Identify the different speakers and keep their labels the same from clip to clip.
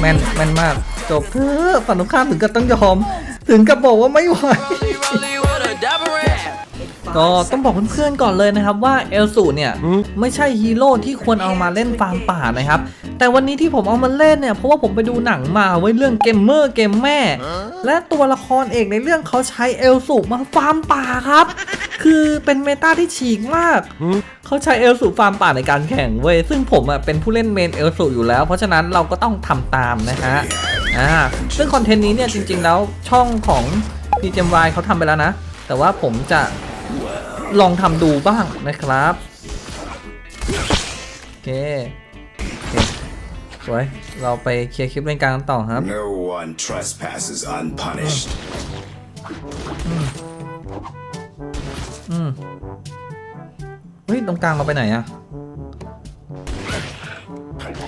Speaker 1: แม่นแม่นมาก จบเถอะฝั่งตรงข้ามถึงกับต้องยอม ถึงกับบอกว่าไม่ไหว
Speaker 2: Rolly, rolly with a dapper rap.
Speaker 1: ก็ต้องบอกเพื่อนๆก่อนเลยนะครับว่าเอลสูเนี่ย ไม่ใช่ฮีโร่ที่ควรเอามาเล่นฟาร์มป่านะครับ แต่วันนี้ที่ผมเอามาเล่นเนี่ยเพราะว่าผมไปดูหนังมาไว้เรื่องเกมเมอร์เกมแม่ และตัวละครเอกในเรื่องเขาใช้เอลสูมาฟาร์มป่าครับ คือเป็นเมตาที่ฉีกมากเขาใช้เอลสูฟาร์มป่าในการแข่งเว้ยซึ่งผมอะเป็นผู้เล่นเมนเอลสูอยู่แล้ว เพราะฉะนั้นเราก็ต้องทำตามนะฮะอ่าซึ่งคอนเทนต์นี้เนี่ยจริง ๆ แล้วช่องของ p g m y เขาทำไปแล้วนะ แต่ว่าผมจะลองทำดูบ้างนะครับโอเค สวยเราไปเคลียร์คลิปเล่นกลางกันต่อครับ
Speaker 3: No one trespasses unpunished.
Speaker 1: อืมเฮ้ย ตรงกลางเราไปไหนอะ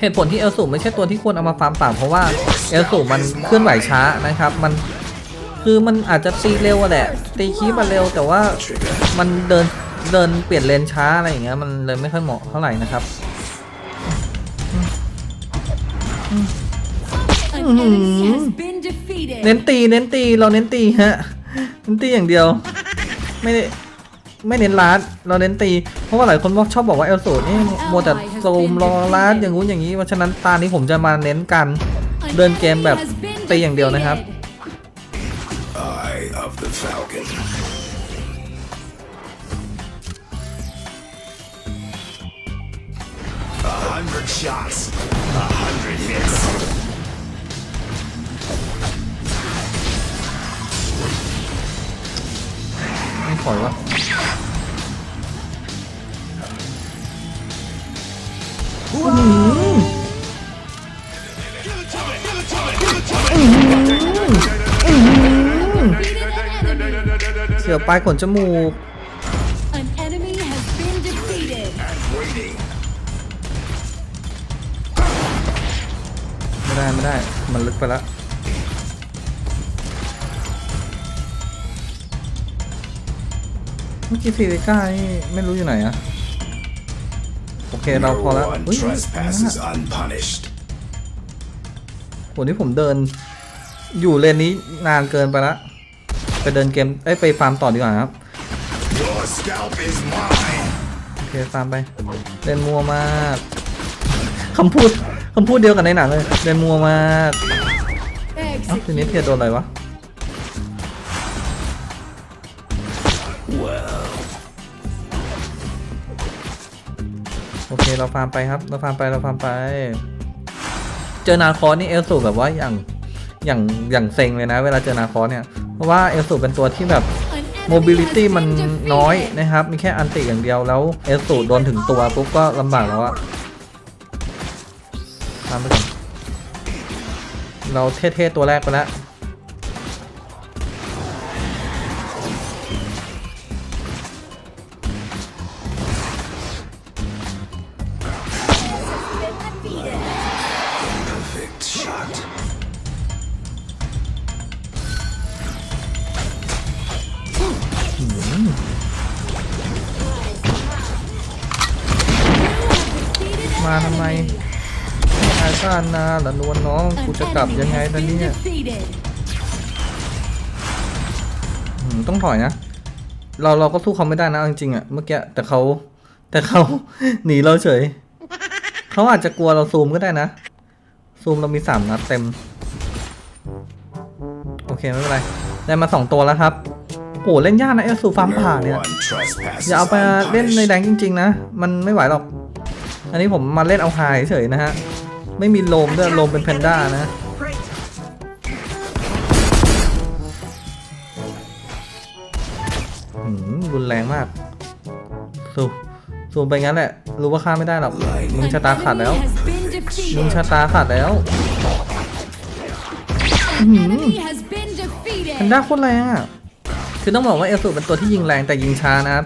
Speaker 1: เหตุผลที่เอลสูไม่ใช่ตัวที่ควรเอามาฟาร์มป่าเพราะว่าเอลสูมันเคลื่อนไหวช้านะครับ มันคือมันอาจจะตีเร็วอะแหละตีคีบมาเร็วแต่ว่ามันเดินเดินเปลี่ยนเลนช้าอะไรอย่างเงี้ยมันเลยไม่ค่อยเหมาะเท่าไหร่นะครับ เน้นตีเน้นตีเราเน้นตีฮะเน้นตีอย่างเดียว ไม่ได้ไม่เน้นลาดเราเน้นตี เพราะว่าหลายคนบอกชอบบอกว่าเอลสูนี่มัวแต่โซมรอลาดอย่างงู้นอย่างนี้เพราะฉะนั้นตานี้ผมจะมาเน้นกัน
Speaker 4: An
Speaker 1: เดินเกมแบบ
Speaker 4: enemy has been
Speaker 1: ตีอย่างเดียวนะครับ ถอยวะเสียวปลายขนจมูก
Speaker 4: An enemy has been defeated.
Speaker 3: Waiting.
Speaker 1: ไม่ได้ ไม่ได้ มันลึกไปแล้ว มื่อกี้ซีริก้านี่ไม่รู้อยู่ไหนอะโอเคเรา
Speaker 3: No
Speaker 1: พอแล้ว
Speaker 3: one
Speaker 1: เฮ้ย
Speaker 3: trespasses unpunished.
Speaker 1: โหนี่ผมเดิน อยู่เลนนี้นานเกินไปละไปเดินเกมเอ้ยไปฟาร์มต่อดีกว่าครับ
Speaker 3: Your scalp is mine.
Speaker 1: โอเคฟาร์มไปเล่นมัวมากคำพูดคำพูดเดียวกันในหนังเลยเล่นมัวมากเอ้าทีนี้เทียโดนอะไรวะ โอเคเราฟาร์มไปครับ เราฟาร์มไปเราฟาร์มไป เจอนาคอสนี่เอลสูแบบว่าอย่างอย่างอย่างเซ็งเลยนะ เวลาเจอนาคอสเนี่ยเพราะว่าเอลสูเป็นตัวที่แบบโมบิลิตี้มันน้อยนะครับ มีแค่อันติอย่างเดียวแล้วเอลสูโดนถึงตัวปุ๊บก็ลำบากแล้วอะตามไปก่อนเราเท่ๆตัวแรกไปแล้ว มาทำไมไอ้ซ่านนาละนวลน้องกูจะกลับยังไงตอนนี้ต้องถอยนะ เราเราก็สู้เขาไม่ได้นะจริงๆอะเมื่อกี้แต่เขาแต่เขาหนีเราเฉยเขาอาจจะกลัวเราซูมก็ได้นะ ซูมเรามีสามนัดเต็ม โอเคไม่เป็นไร ได้มาสองตัวแล้วครับโหเล่นยากนะเอลสูฟาร์มผ่าเนี่ย อย่าเอาไปเล่นในแดงจริง ๆ นะ มันไม่ไหวหรอก อันนี้ผมมาเล่นเอาไฮเฉยนะฮะ ไม่มีโลมด้วยโลมเป็นแพนด้านะหืมรุนแรงมากซูซูไปงั้นแหละ รู้ว่าฆ่าไม่ได้หรอก มึงชะตาขาดแล้ว มึงชะตาขาดแล้วแพนด้าโคตรแรงอะ คือต้องบอกว่าเอลสูเป็นตัวที่ยิงแรงแต่ยิงช้านะครับ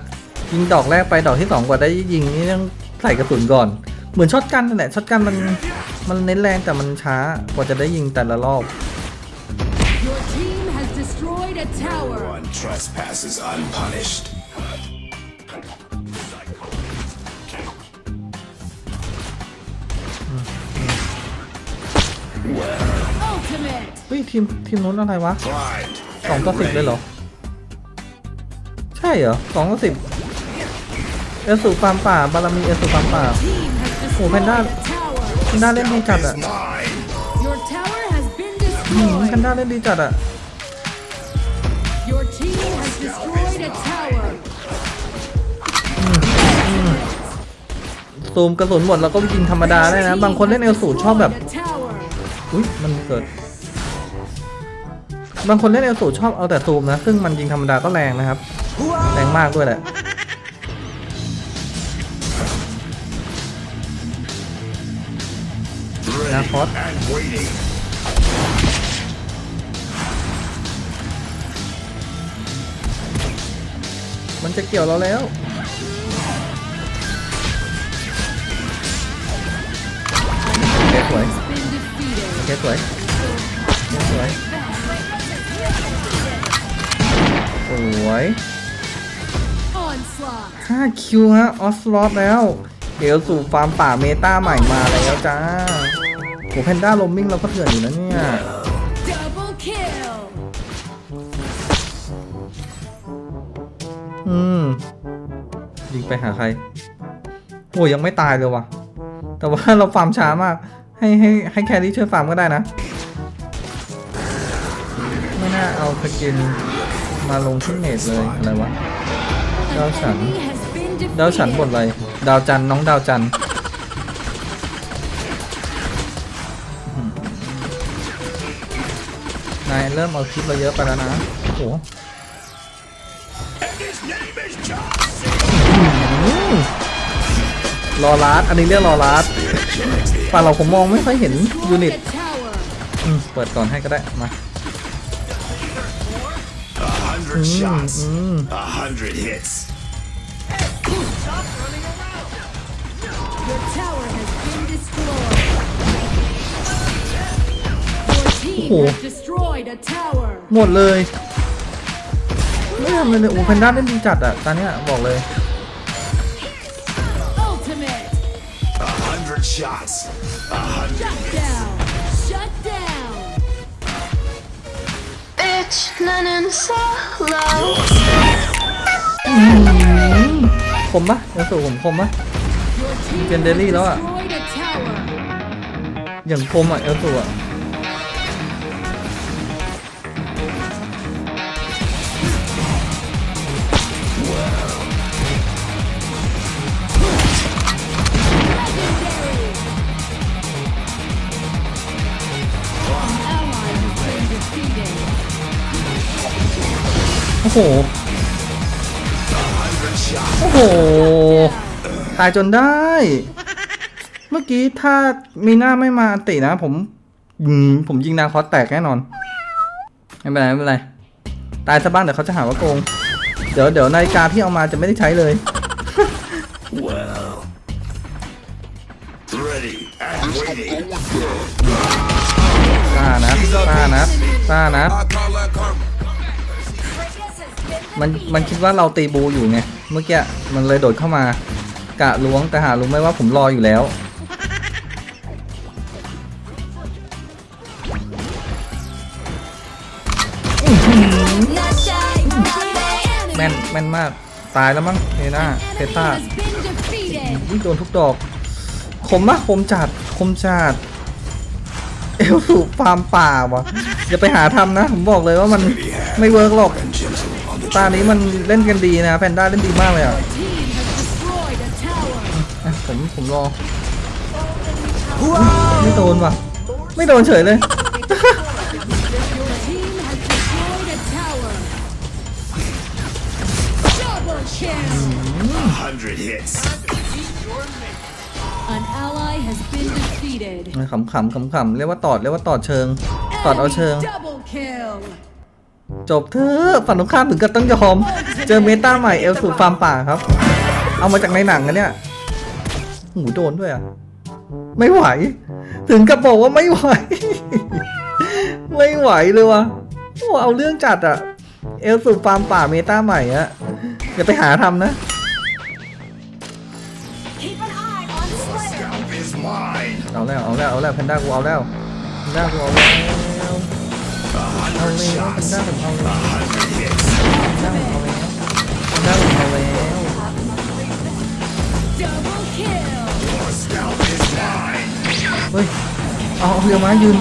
Speaker 1: ยิงดอกแรกไปดอกที่สองกว่าได้ยิงนี่ต้อง ใส่กระสุนก่อน เหมือนช็อตกันนั่นแหละช็อตกันมันมันเน้นแรงแต่มันช้ากว่าจะได้ยิงแต่ละรอบ
Speaker 4: Your team has destroyed a tower.
Speaker 3: No one trespasses unpunished. Well
Speaker 4: Ultimate.
Speaker 1: เฮ้ยทีมทีมนู้นอะไรวะ
Speaker 3: Primed
Speaker 1: สอง
Speaker 3: and
Speaker 1: ต่อสิบเลยเหรอ ใช่เหรอสองต่อสิบ เอลสูฟาร์มป่าบารมีเอลสูฟาร์มป่า
Speaker 4: Team has
Speaker 1: Oh,
Speaker 4: destroyed
Speaker 1: Panda.
Speaker 4: a tower.
Speaker 1: แพนด้าเล่นดีจัดอะหืมแพนด้าเล่นดีจัดอะ
Speaker 4: Your team has destroyed a tower.
Speaker 1: ซูมกระสุนหมดแล้วก็ยิงธรรมดาได้นะ บางคนเล่นเอลสูชอบแบบ อุ้ยมันเกิด บางคนเล่นเอลสูชอบเอาแต่ซูมนะ ซึ่งมันยิงธรรมดาก็แรงนะครับ แรงมากด้วยแหละ
Speaker 3: Ready
Speaker 1: Narcot.
Speaker 3: and waiting.
Speaker 1: มันจะเกี่ยวเราแล้วโอเคสวยโอเคสวยสวยสวย5คิวฮะ ออสลอตแล้ว เดี๋ยวสู่ฟาร์มป่าเมตาใหม่มาแล้วจ้า โหแพนด้าลมมิ่งเราก็เถื่อนอยู่นะเนี่ย
Speaker 4: Double kill.
Speaker 1: อืม ยิงไปหาใคร โอ้ยยังไม่ตายเลยว่ะ แต่ว่าเราฟาร์มช้ามาก ให้ให้ให้แครี่ช่วยฟาร์มก็ได้นะ ไม่น่าเอาสกินมาลงที่เนตเลย อะไรวะ
Speaker 4: An
Speaker 1: Đao sẵn.
Speaker 4: enemy has been
Speaker 1: ดาวฉันบทอะไร ดาวจันทร์น้องดาวจันทร์ายเริ่มเอาคลิปเราเยอะไปแล้วนะโอ้โห
Speaker 3: And his name is John
Speaker 1: อืมรอลัดอันนี้เรียกรอลัดป่าเราผมมองไม่ค่อยเห็นยูนิตอืมเปิดก่อนให้ก็ได้ มา
Speaker 3: A hundred
Speaker 4: has destroyed a tower.
Speaker 1: หมดเลยไม่ทำเลยเลยโอ้แพนด้าเล่นดีจัดอะตอนเนี้ยบอกเลย
Speaker 4: Ultimate.
Speaker 3: A hundred shots. A hundred
Speaker 4: Shut down. Shut down.
Speaker 5: Bitch, 나는 solo.
Speaker 1: คมปะยังสูผมคมปะ
Speaker 4: Your team
Speaker 1: Trên
Speaker 4: has
Speaker 1: daily đó ạ.
Speaker 4: destroyed a tower.
Speaker 1: อย่างคมอะเอลสูอะ ห โอ้โห ตายจนได้ เมื่อกี้ถ้ามีหน้าไม่มาอันตินะผมอืมผมยิงนาคอสแตกแน่นอน ไม่เป็นไรไม่เป็นไร ตายซะบ้างเดี๋ยวเขาจะหาว่าโกง เดี๋ยวเดี๋ยวนาฬิกาที่เอามาจะไม่ได้ใช้เลย
Speaker 3: Well. Ready and waiting.
Speaker 1: ซ่านะซ่านะซ่านะ มันมันคิดว่าเราตีบูอยู่ไงเมื่อกี้มันเลยโดดเข้ามากะล้วงแต่หารู้ไหมว่าผมรออยู่แล้ว แม่นแม่นมากตายแล้วมั้งเฮน่าเพ
Speaker 4: Enemy
Speaker 1: ต้าวิ่งโดนทุกดอกคมมากคมจัดคมจัดเอลสูฟาร์มป่าวะอย่าไปหาทำนะ ผมบอกเลยว่ามันไม่เวิร์กหรอก ตานี้มันเล่นกันดีนะแพนด้าเล่นดีมากเลยอะ
Speaker 4: Team has destroyed a tower.
Speaker 1: อะผมผมรอไม่โดนว่ะ ไม่โดนเฉยเลย
Speaker 4: Your team has destroyed a tower. Double kill.
Speaker 3: a hundred hits.
Speaker 4: An ally has been defeated.
Speaker 1: ขำขำขำขำๆเรียกว่าตอดเรียกว่าตอดเชิง ตอดเอาเชิง
Speaker 4: Enemy double kill.
Speaker 1: จบเถอะฝั่งตรงข้ามถึงกับต้องยอม เจอเมตาใหม่เอลสูฟาร์มป่าครับ เอามาจากในหนังนะเนี่ยหูโดนด้วยอะ ไม่ไหว ถึงกับบอกว่าไม่ไหว ไม่ไหวเลยวะโอ้เอาเรื่องจัดอะ เอลสูฟาร์มป่าเมตาใหม่อะอย่าไปหาทำนะ
Speaker 3: Scalp is mine.
Speaker 1: เอาแล้วเอาแล้วเอาแล้วแพนด้ากูเอาแล้วแพนด้ากูเอาแล้ว เอาแล้วเป็นด้าผมเอาแล้วเป็นด้าผมเอาแล้วเป็นด้าผมเอาแล้ว
Speaker 4: Double kill.
Speaker 1: เฮ้ย เอาเรือม้ายืน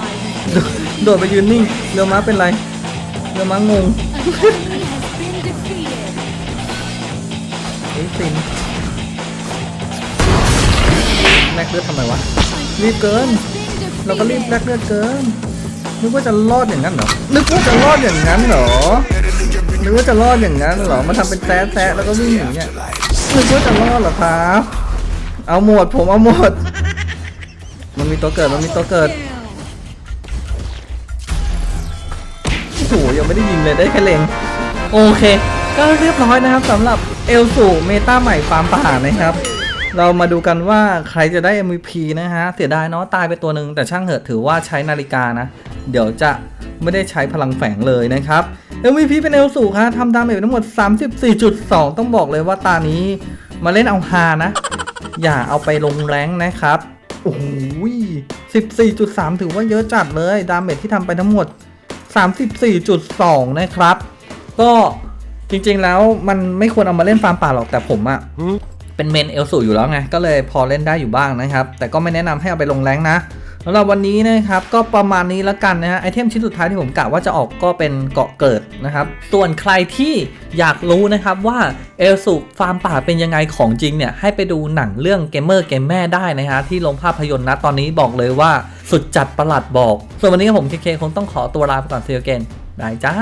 Speaker 1: โดดโดดไปยืนนิ่ง เรือม้าเป็นไร เรือม้างง
Speaker 4: A enemy has been defeated.
Speaker 1: เฮ้ยสินแลกเลือดทำไมวะ รีบเกิน เราก็รีบแลกเลือดเกิน นึกว่าจะรอดอย่างนั้นเหรอ นึกว่าจะรอดอย่างนั้นเหรอ นึกว่าจะรอดอย่างนั้นเหรอ มาทำเป็นแซะแซะแล้วก็วิ่งอย่างเงี้ย นึกว่าจะรอดเหรอครับ เอาหมดผมเอาหมด มันมีตัวเกิด มันมีตัวเกิดโอ้โหยังไม่ได้ยิงเลยได้แค่เลงโอเค ก็เรียบร้อยนะครับสำหรับเอลสูเมตาใหม่ฟาร์มป่านะครับเรามาดูกันว่าใครจะได้ MVP นะฮะ เสียดายเนาะตายไปตัวหนึ่งแต่ช่างเหอะถือว่าใช้นาฬิกานะ เดี๋ยวจะไม่ได้ใช้พลังแฝงเลยนะครับ MVP เป็นเอลสูครับทำดาเมจไปทั้งหมด 34.2 ต้องบอกเลยว่าตานี้มาเล่นเอาฮานะ อย่าเอาไปลงแรงค์นะครับโอ้โห14.3 ถือว่าเยอะจัดเลย ดาเมจที่ทำไปทั้งหมด 34.2 นะครับ ก็จริงๆแล้วมันไม่ควรเอามาเล่นฟาร์มป่าหรอกแต่ผมอะเป็นเมนเอลสูอยู่แล้วไง ก็เลยพอเล่นได้อยู่บ้างนะครับ แต่ก็ไม่แนะนำให้เอาไปลงแรงค์นะ สำหรับวันนี้นะครับก็ประมาณนี้แล้วกันนะฮะไอเทมชิ้นสุดท้ายที่ผมกะว่าจะออกก็เป็นเกาะเกิดนะครับส่วนใครที่อยากรู้นะครับว่าเอลสูฟาร์มป่าเป็นยังไงของจริงเนี่ยให้ไปดูหนังเรื่องเกมเมอร์เกมแม่ได้นะฮะที่โรงภาพยนตร์นะตอนนี้บอกเลยว่าสุดจัดประหลัดบอก ส่วนวันนี้ผมเคเคคงต้องขอตัวลาไปก่อนเซียเกนบายจ้า